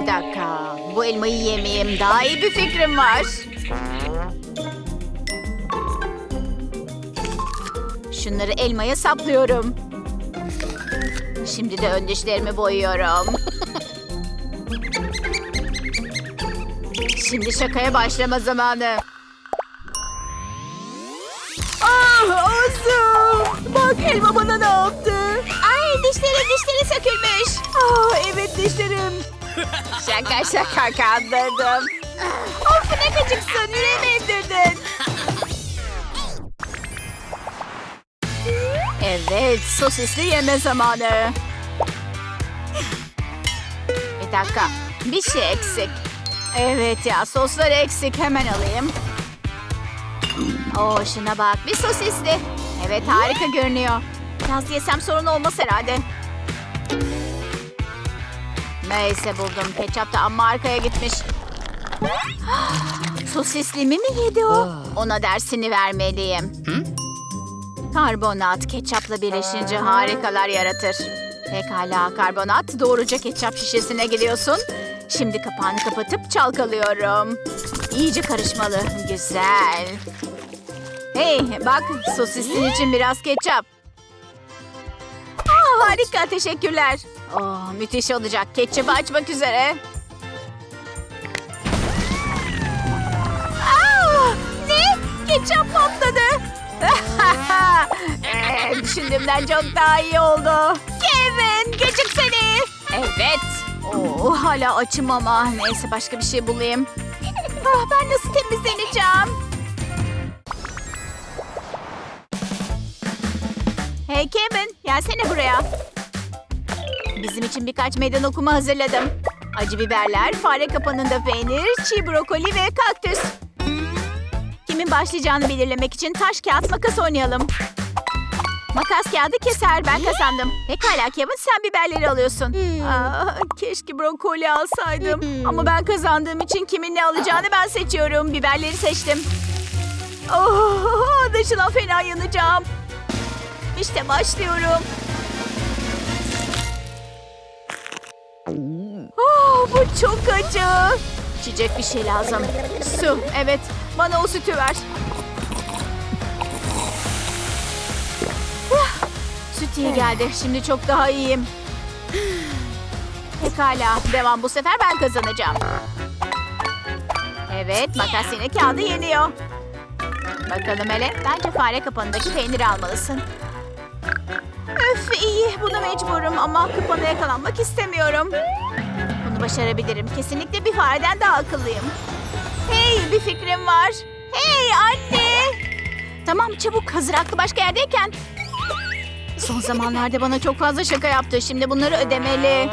Bir dakika. Bu elmayı yemeyeyim. Daha iyi bir fikrim var. Şunları elmaya saplıyorum. Şimdi de ön dişlerimi boyuyorum. Şimdi şakaya başlama zamanı. Ah ağzım. Bak elma bana ne yaptı? Ay dişleri dişleri sökülmüş. Ah evet dişlerim. Şaka şaka kandırdım. Of ne gıcıksın yüreğime indirdin. Evet sosisli yeme zamanı. Bir dakika bir şey eksik. Evet ya soslar eksik hemen alayım. Oo şuna bak bir sosisli. Evet harika görünüyor. Biraz yesem sorun olmaz herhalde. Neyse buldum. Ketçap da amma arkaya gitmiş. Sosislimi mi yedi o? Ona dersini vermeliyim. Karbonat ketçapla birleşince harikalar yaratır. Pekala karbonat doğruca ketçap şişesine gidiyorsun. Şimdi kapağını kapatıp çalkalıyorum. İyice karışmalı. Güzel. Hey bak sosisli için biraz ketçap. Aa, harika teşekkürler. Oh, müthiş olacak. Ketçapı açmak üzere. Aa, ne? Ketçap patladı. ee, düşündüğümden çok daha iyi oldu. Kevin gecik seni. Evet. Oo, hala açım ama. Neyse başka bir şey bulayım. Ah, ben nasıl temizleneceğim? Hey Kevin, gelsene buraya. Bizim için birkaç meydan okuma hazırladım. Acı biberler, fare kapanında peynir, çiğ brokoli ve kaktüs. Kimin başlayacağını belirlemek için taş kağıt makas oynayalım. Makas kağıdı keser, ben kazandım. Pekala Kevin, sen biberleri alıyorsun. Aa, keşke brokoli alsaydım. Ama ben kazandığım için kimin ne alacağını ben seçiyorum. Biberleri seçtim. Oh, dışına fena yanacağım. İşte başlıyorum. Bu çok acı. İçecek bir şey lazım. Su, evet. Bana o sütü ver. Süt iyi geldi. Şimdi çok daha iyiyim. Pekala. Devam. Bu sefer ben kazanacağım. Evet. Makas yine kağıdı yeniyor. Bakalım hele. Bence fare kapanındaki peyniri almalısın. Öf iyi. Buna mecburum ama kupona yakalanmak istemiyorum. Başarabilirim. Kesinlikle bir fareden daha akıllıyım. Hey bir fikrim var. Hey anne. Tamam çabuk hazır aklı başka yerdeyken. Son zamanlarda bana çok fazla şaka yaptı. Şimdi bunları ödemeli.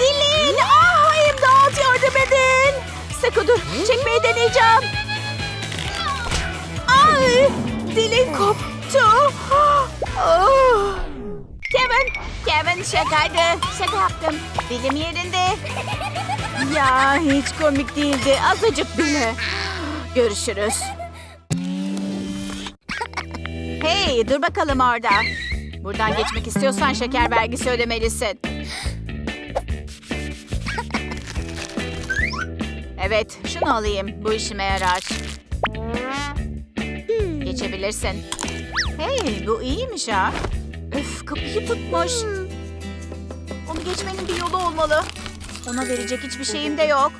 Dilin! Ah, imdat yardım edin. Sakın dur. Çekmeyi deneyeceğim. Ay! Dilin koptu. Kevin, Kevin şakaydı. Şaka yaptım. Dilim yerinde. Ya hiç komik değildi. Azıcık bile. Görüşürüz. Hey dur bakalım orada. Buradan geçmek istiyorsan şeker vergisi ödemelisin. Evet şunu alayım. Bu işime yarar. Geçebilirsin. Hey bu iyiymiş ha. Öf kapıyı tutmuş. Onu geçmenin bir yolu olmalı. Ona verecek hiçbir şeyim de yok.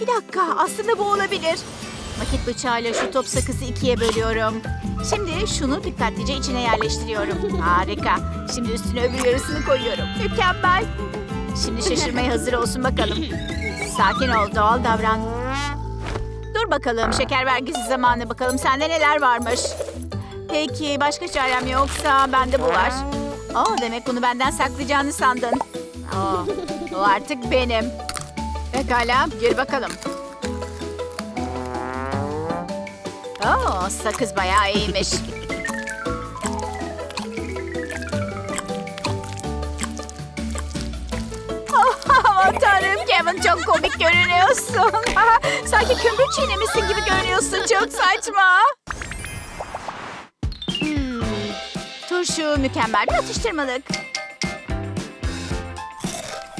Bir dakika aslında bu olabilir. Nakit bıçağıyla şu top sakızı ikiye bölüyorum. Şimdi şunu dikkatlice içine yerleştiriyorum. Harika. Şimdi üstüne öbür yarısını koyuyorum. Mükemmel. Şimdi şaşırmaya hazır olsun bakalım. Sakin ol, doğal davran. Dur bakalım, şeker vergisi zamanı bakalım sende neler varmış. Peki, başka çarem yoksa bende bu var. Aa, demek bunu benden saklayacağını sandın. Aa, o artık benim. Pekala, gir bakalım. Oo, sakız bayağı iyiymiş. Aman tanrım Kevin çok komik görünüyorsun. Sanki kömür çiğnemişsin gibi görünüyorsun. Çok saçma. Turşu mükemmel bir atıştırmalık.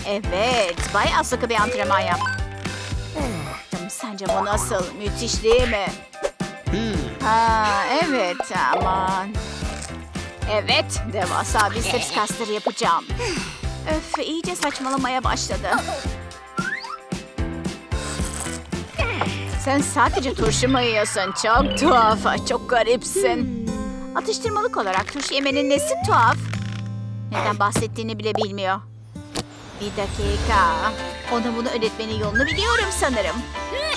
Evet, bayağı sıkı bir antrenman yap. Sence bu nasıl? Müthiş değil mi? Ha, evet aman. Evet, devasa biceps kasları yapacağım. Öf, iyice saçmalamaya başladı. Sen sadece turşu mu yiyorsun? Çok tuhaf, çok garipsin. Atıştırmalık olarak turşu yemenin nesi tuhaf? Neden bahsettiğini bile bilmiyor. Bir dakika. Ona bunu öğretmenin yolunu biliyorum sanırım.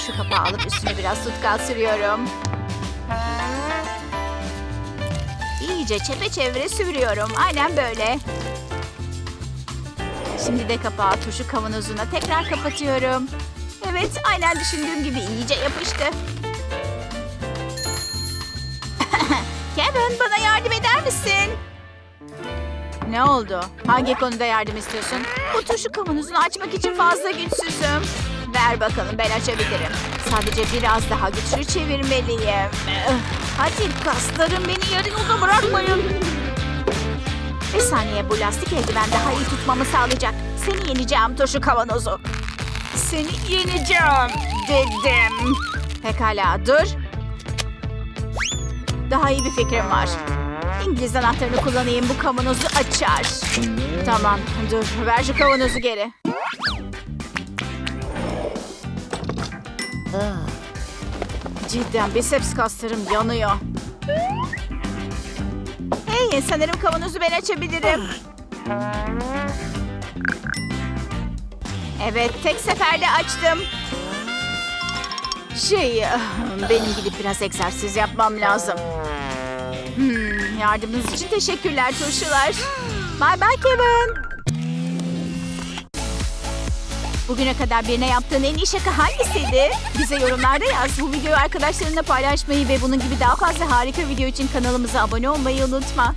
Şu kapağı alıp üstüne biraz tutkal sürüyorum. İyice çepeçevre sürüyorum. Aynen böyle. Şimdi de kapağı turşu kavanozuna tekrar kapatıyorum. Evet, aynen düşündüğüm gibi iyice yapıştı. Misin? Ne oldu? Hangi konuda yardım istiyorsun? Bu turşu kavanozunu açmak için fazla güçsüzüm. Ver bakalım ben açabilirim. Sadece biraz daha güçlü çevirmeliyim. Hadi kaslarım beni yarı yolda bırakmayın. Bir saniye bu lastik eldiven daha iyi tutmamı sağlayacak. Seni yeneceğim turşu kavanozu. Seni yeneceğim dedim. Pekala dur. Daha iyi bir fikrim var. İngiliz anahtarını kullanayım bu kavanozu açar. Tamam dur ver şu kavanozu geri. Cidden biceps kaslarım yanıyor. Hey sanırım kavanozu ben açabilirim. Evet tek seferde açtım. Şey benim gidip biraz egzersiz yapmam lazım. Hmm, yardımınız için teşekkürler turşular. Bye bye Kevin. Bugüne kadar birine yaptığın en iyi şaka hangisiydi? Bize yorumlarda yaz. Bu videoyu arkadaşlarınla paylaşmayı ve bunun gibi daha fazla harika video için kanalımıza abone olmayı unutma.